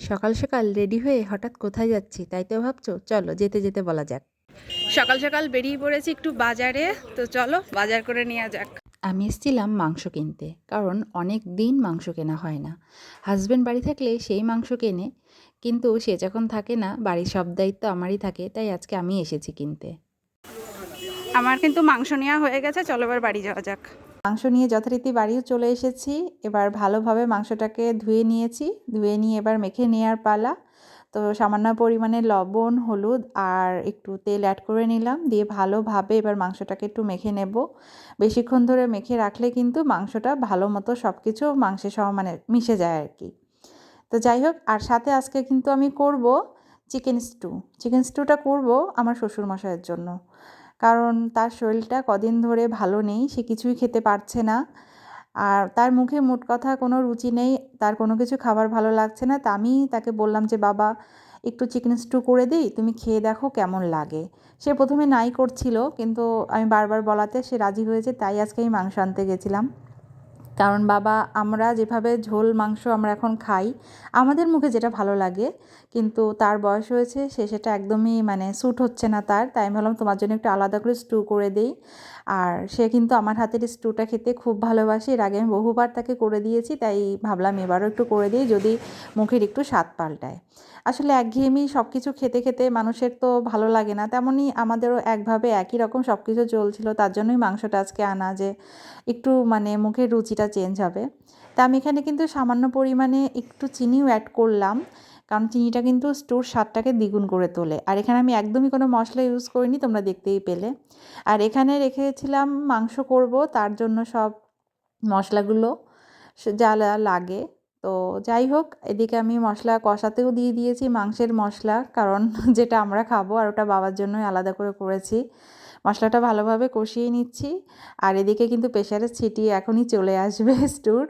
সকাল সকাল রেডি হয়ে হঠাৎ কোথায় যাচ্ছি তাই তো ভাবছ? চলো যেতে যেতে বলা যাক। সকাল সকাল বেরিয়ে পড়েছি একটু বাজারে তো চলো বাজার করে নেওয়া যাক। আমি এসেছিলাম মাংস কিনতে কারণ অনেক দিন মাংস কেনা হয় না। হাজব্যান্ড বাড়ি থাকলে সেই মাংস কেনে কিন্তু সে যখন থাকে না বাড়ির সব দায়িত্ব আমারই থাকে তাই আজকে আমি এসেছি কিনতে। আমার কিন্তু মাংস নেওয়া হয়ে গেছে চলো এবার বাড়ি যাওয়া যাক। মাংস নিয়ে যথারীতি বাড়িও চলে এসেছি। এবার ভালোভাবে মাংসটাকে ধুয়ে নিয়েছি। ধুয়ে নিয়ে এবার মেখে নেওয়ার পালা। তো সামান্য পরিমাণে লবণ, হলুদ আর একটু তেল অ্যাড করে নিলাম। দিয়ে ভালোভাবে এবার মাংসটাকে একটু মেখে নেব। বেশিক্ষণ ধরে মেখে রাখলে কিন্তু মাংসটা ভালো মতো সব কিছু মাংসের সহ মানে মিশে যায় আর কি তো যাই হোক, আর সাথে আজকে কিন্তু আমি করব চিকেন স্টু চিকেন স্টুটা করব আমার শ্বশুরমশাইয়ের জন্য। কারণ তার শরীরটা কদিন ধরে ভালো নেই, সে কিছুই খেতে পারছে না। আর তার মুখে মোট কথা কোনো রুচি নেই, তার কোনো কিছু খাবার ভালো লাগছে না। তা আমি তাকে বললাম যে, বাবা, একটু চিকেন স্টু করে দিই, তুমি খেয়ে দেখো কেমন লাগে। সে প্রথমে নাই করছিল, কিন্তু আমি বারবার বলাতে সে রাজি হয়েছে, তাই আজকে আমি মাংস আনতে গেছিলাম। কারণ বাবা, আমরা যেভাবে ঝোল, মাংস আমরা এখন খাই, আমাদের মুখে যেটা ভালো লাগে, কিন্তু তার বয়স হয়েছে, সে সেটা একদমই মানে স্যুট হচ্ছে না তার, তাই আমি ভাবলাম তোমার জন্য একটু আলাদা করে স্টু করে দিই। আর সে কিন্তু আমার হাতের স্টুটা খেতে খুব ভালোবাসে, এর আগে আমি বহুবার তাকে করে দিয়েছি, তাই ভাবলাম এবারও একটু করে দিই, যদি মুখের একটু স্বাদ পাল্টায়। আসলে একঘেয়েমি সব কিছু খেতে খেতে মানুষের তো ভালো লাগে না, তেমনই আমাদেরও একভাবে একই রকম সব কিছু চলছিল, তার জন্যই মাংসটা আজকে আনা যে একটু মানে মুখের রুচিটা চেঞ্জ হবে। তা আমি এখানে কিন্তু সামান্য পরিমাণে একটু চিনিও অ্যাড করলাম, কারণ চিনিটা কিন্তু স্টোর স্বাদটাকে দ্বিগুণ করে তোলে। আর এখানে আমি একদমই কোনো মশলা ইউজ করিনি, তোমরা দেখতেই পেলে। আর এখানে রেখেছিলাম মাংস করব, তার জন্য সব মশলাগুলো যা লাগে। তো যাই হোক, এদিকে আমি মশলা কষাতেও দিয়ে দিয়েছি মাংসের মশলা, কারণ যেটা আমরা খাব আর ওটা বাবার জন্যই আলাদা করে করেছি। মশলাটা ভালোভাবে কষিয়ে নিচ্ছি। আর এদিকে কিন্তু প্রেশারের ছিটি এখনই চলে আসবে স্টুর।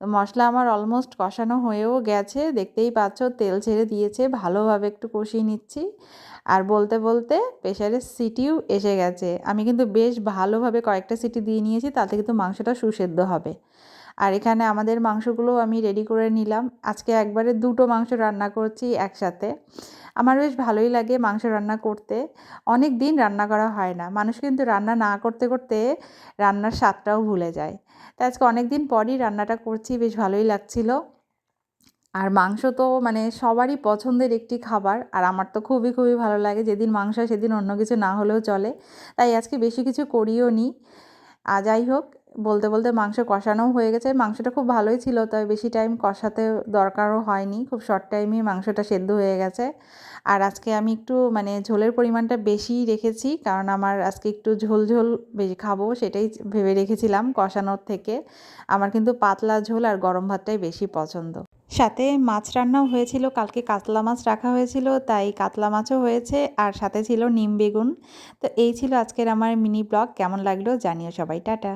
তো মশলা আমার অলমোস্ট কষানো হয়েও গেছে। দেখতেই পাচ্ছ তেল ছেড়ে দিয়েছে, ভালোভাবে একটু কষিয়ে নিচ্ছি। আর বলতে বলতে প্রেশারের সিটিও এসে গেছে। আমি কিন্তু বেশ ভালোভাবে কয়েকটা সিটি দিয়ে নিয়েছি, তাতে কিন্তু মাংসটা সুসেদ্ধ হবে। আর এখানে আমাদের মাংসগুলো আমি রেডি করে নিলাম। আজকে একবারে দুটো মাংস রান্না করছি একসাথে। আমার বেশ ভালোই লাগে মাংস রান্না করতে। অনেক দিন রান্না করা হয় না। মানুষ কিন্তু রান্না না করতে করতে রান্নার স্বাদটাও ভুলে যায়। তাই আজকে অনেক দিন পরই রান্নাটা করছি, বেশ ভালোই লাগছিল। আর মাংস তো মানে সবারই পছন্দের একটি খাবার। আর আমার তো খুবই খুবই ভালো লাগে। যেদিন মাংস সেদিন অন্য কিছু না হলেও চলে। তাই আজকে বেশি কিছু করিও নি। আর যাই হোক বলতে বলতে মাংস কষানোও হয়ে গেছে। মাংসটা খুব ভালোই ছিল, তাই বেশি টাইম কষাতে দরকারও হয়নি। খুব শর্ট টাইমেই মাংসটা সেদ্ধ হয়ে গেছে। আর আজকে আমি একটু মানে ঝোলের পরিমাণটা বেশি রেখেছি, কারণ আমার আজকে একটু ঝোল ঝোল বেশি খাব সেটাই ভেবে রেখেছিলাম কষানোর থেকে। আমার কিন্তু পাতলা ঝোল আর গরম ভাতটাই বেশি পছন্দ। সাথে মাছ রান্নাও হয়েছিল, কালকে কাতলা মাছ রাখা হয়েছিল, তাই কাতলা মাছও হয়েছে, আর সাথে ছিল নিম বেগুন। তো এই ছিল আজকের আমার মিনি ব্লগ কেমন লাগল জানিও সবাই, টাটা।